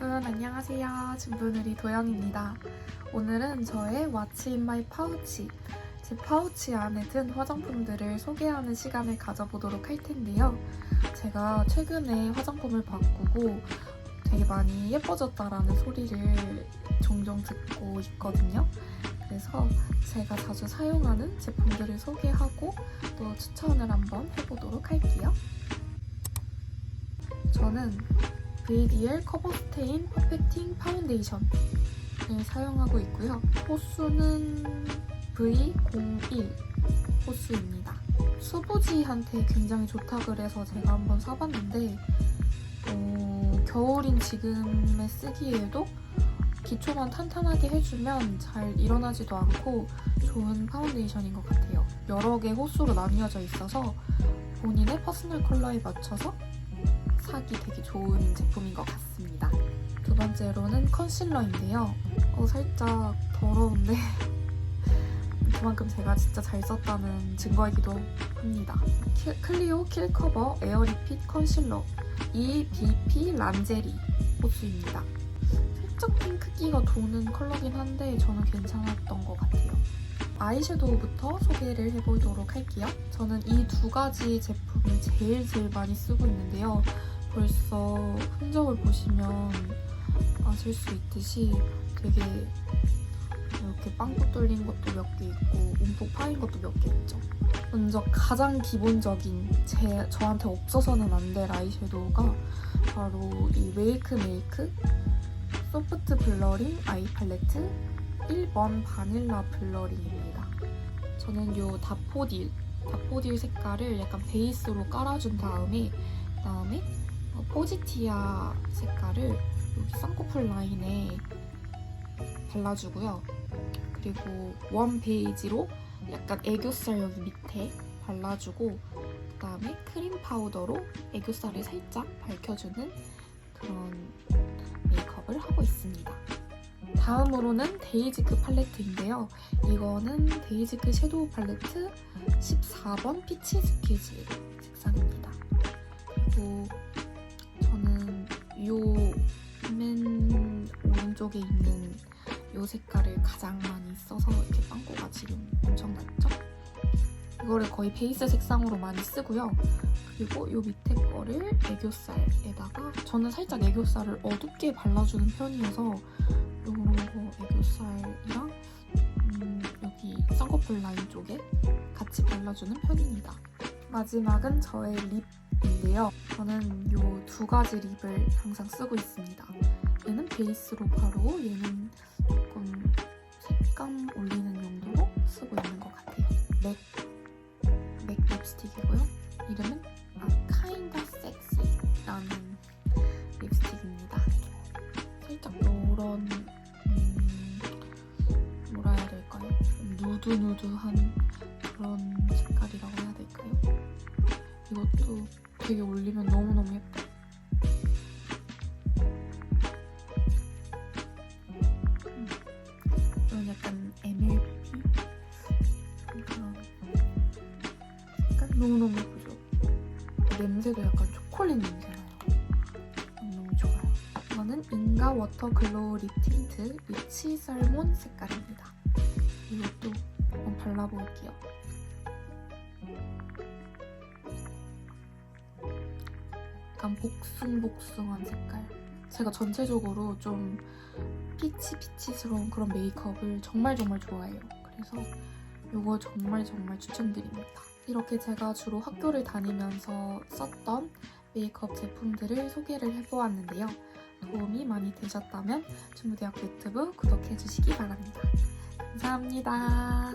여러분 안녕하세요. 진분우리 도영입니다. 오늘은 저의 in my pouch 제 파우치 안에 든 화장품들을 소개하는 시간을 가져보도록 할 텐데요. 제가 최근에 화장품을 바꾸고 되게 많이 예뻐졌다라는 소리를 종종 듣고 있거든요. 그래서 제가 자주 사용하는 제품들을 소개하고 또 추천을 한번 해보도록 할게요. 저는 VDL 커버 스테인 퍼펙팅 파운데이션을 사용하고 있고요. 호수는 V01 호수입니다. 수부지한테 굉장히 좋다 그래서 제가 한번 사봤는데 어, 겨울인 지금에 쓰기에도 기초만 탄탄하게 해주면 잘 일어나지도 않고 좋은 파운데이션인 것 같아요. 여러 개 호수로 나뉘어져 있어서 본인의 퍼스널 컬러에 맞춰서 사기 되게 좋은 제품인 것 같습니다. 두 번째로는 컨실러인데요. 어, 살짝 더러운데 그만큼 제가 진짜 잘 썼다는 증거이기도 합니다. 킬- 클리오 킬커버 에어 리핏 컨실러 EBP 란제리 호수입니다. 살짝 핑크기가 도는 컬러긴 한데 저는 괜찮았던 것 같아요. 아이섀도우부터 소개를 해보도록 할게요. 저는 이 두 가지 제품을 제일 제일 많이 쓰고 있는데요. 벌써 흔적을 보시면 아실 수 있듯이 되게 이렇게 빵꾸 뚫린 것도 몇 개 있고 움푹 파인 것도 몇 개 있죠. 먼저 가장 기본적인 제 저한테 없어서는 안 될 아이섀도우가 바로 이 웨이크 메이크 소프트 블러링 아이 팔레트 1번 바닐라 블러링입니다. 저는 이 다포딜 다포딜 색깔을 약간 베이스로 깔아준 다음에 그다음에 어, 포지티아 색깔을 여기 쌍꺼풀 라인에 발라주고요. 그리고 원 베이지로 약간 애교살 여기 밑에 발라주고 그 다음에 크림 파우더로 애교살을 살짝 밝혀주는 그런 메이크업을 하고 있습니다. 다음으로는 데이지크 팔레트인데요. 이거는 데이지크 섀도우 팔레트 14번 피치 스퀴즈 색상입니다. 요맨 오른쪽에 있는 요 색깔을 가장 많이 써서 이렇게 빵꾸가 지금 엄청 났죠? 이거를 거의 베이스 색상으로 많이 쓰고요. 그리고 요 밑에 거를 애교살에다가 저는 살짝 애교살을 어둡게 발라주는 편이어서 요런 거 애교살이랑 음, 여기 쌍꺼풀 라인 쪽에 같이 발라주는 편입니다. 마지막은 저의 립 인데요. 저는 요두 가지 립을 항상 쓰고 있습니다. 얘는 베이스로 바로 얘는 조금 색감 올리는 용도로 쓰고 있는 것 같아요. 맥, 맥 립스틱이고요. 이름은 아, Kinda Sexy라는 립스틱입니다. 살짝 이런 음, 뭐라 해야 될까요? 좀 누드누드한 그런 색깔이라고 해야 될까요? 이것도 되게 올리면 너무너무 예뻐요. 음, 이건 약간 MLP 그런 색깔 너무너무 예쁘죠? 냄새도 약간 초콜릿 냄새 나요. 너무 좋아요. 이거는 인가 워터 글로우 립 틴트 리치 살몬 색깔입니다. 이것도 한번 발라볼게요. 약간 복숭복숭한 색깔. 제가 전체적으로 좀 피치 피치스러운 그런 메이크업을 정말 정말 좋아해요. 그래서 이거 정말 정말 추천드립니다. 이렇게 제가 주로 학교를 다니면서 썼던 메이크업 제품들을 소개를 해보았는데요. 도움이 많이 되셨다면 중부대학교 유튜브 구독해주시기 바랍니다. 감사합니다.